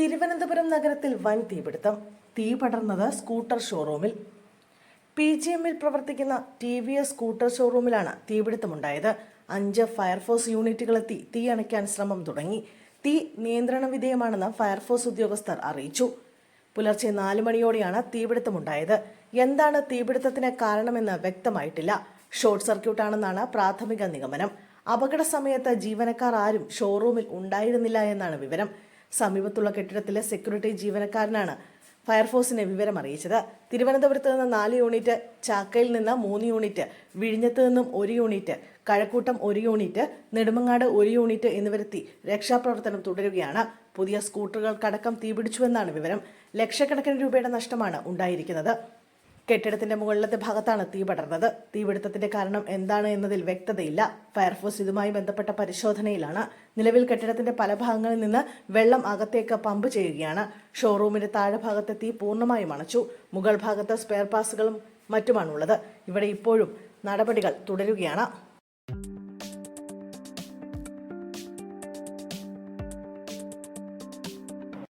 തിരുവനന്തപുരം നഗരത്തിൽ വൻ തീപിടുത്തം. തീ പടർന്നത് സ്കൂട്ടർ ഷോറൂമിൽ. പി ജി എമ്മിൽ പ്രവർത്തിക്കുന്ന ടി വി എസ് സ്കൂട്ടർ ഷോറൂമിലാണ് തീപിടുത്തമുണ്ടായത്. അഞ്ച് ഫയർഫോഴ്സ് യൂണിറ്റുകളെത്തി തീ അണയ്ക്കാൻ ശ്രമം തുടങ്ങി. തീ നിയന്ത്രണ വിധേയമാണെന്ന് ഫയർഫോഴ്സ് ഉദ്യോഗസ്ഥർ അറിയിച്ചു. പുലർച്ചെ നാല് മണിയോടെയാണ് തീപിടുത്തമുണ്ടായത്. എന്താണ് തീപിടുത്തത്തിന് കാരണമെന്ന് വ്യക്തമായിട്ടില്ല. ഷോർട്ട് സർക്യൂട്ടാണെന്നാണ് പ്രാഥമിക നിഗമനം. അപകട സമയത്ത് ജീവനക്കാർ ആരും ഷോറൂമിൽ ഉണ്ടായിരുന്നില്ല എന്നാണ് വിവരം. സമീപത്തുള്ള കെട്ടിടത്തിലെ സെക്യൂരിറ്റി ജീവനക്കാരനാണ് ഫയർഫോഴ്സിനെ വിവരം അറിയിച്ചത് തിരുവനന്തപുരത്ത് നിന്ന് നാല് യൂണിറ്റ് ചാക്കയിൽ നിന്ന് മൂന്ന് യൂണിറ്റ് വിഴിഞ്ഞത്ത് നിന്നും ഒരു യൂണിറ്റ് കഴക്കൂട്ടം ഒരു യൂണിറ്റ് നെടുമങ്ങാട് ഒരു യൂണിറ്റ് എന്നിവരെത്തി രക്ഷാപ്രവർത്തനം തുടരുകയാണ്. പുതിയ സ്കൂട്ടറുകൾക്കടക്കം തീപിടിച്ചുവെന്നാണ് വിവരം. ലക്ഷക്കണക്കിന് രൂപയുടെ നഷ്ടമാണ് ഉണ്ടായിരിക്കുന്നത്. കെട്ടിടത്തിന്റെ മുകളിലത്തെ ഭാഗത്താണ് തീ പടർന്നത്. തീപിടുത്തത്തിന്റെ കാരണം എന്താണ് എന്നതിൽ വ്യക്തതയില്ല. ഫയർഫോഴ്സ് ഇതുമായി ബന്ധപ്പെട്ട പരിശോധനയിലാണ്. നിലവിൽ കെട്ടിടത്തിന്റെ പല ഭാഗങ്ങളിൽ നിന്ന് വെള്ളം അകത്തേക്ക് പമ്പ് ചെയ്യുകയാണ്. ഷോറൂമിന്റെ താഴെഭാഗത്തെ തീ പൂർണമായും അണച്ചു. മുകൾ ഭാഗത്ത് സ്പെയർ പാസുകളും മറ്റുമാണുള്ളത് ഇവിടെ ഇപ്പോഴും നടപടികൾ തുടരുകയാണ്.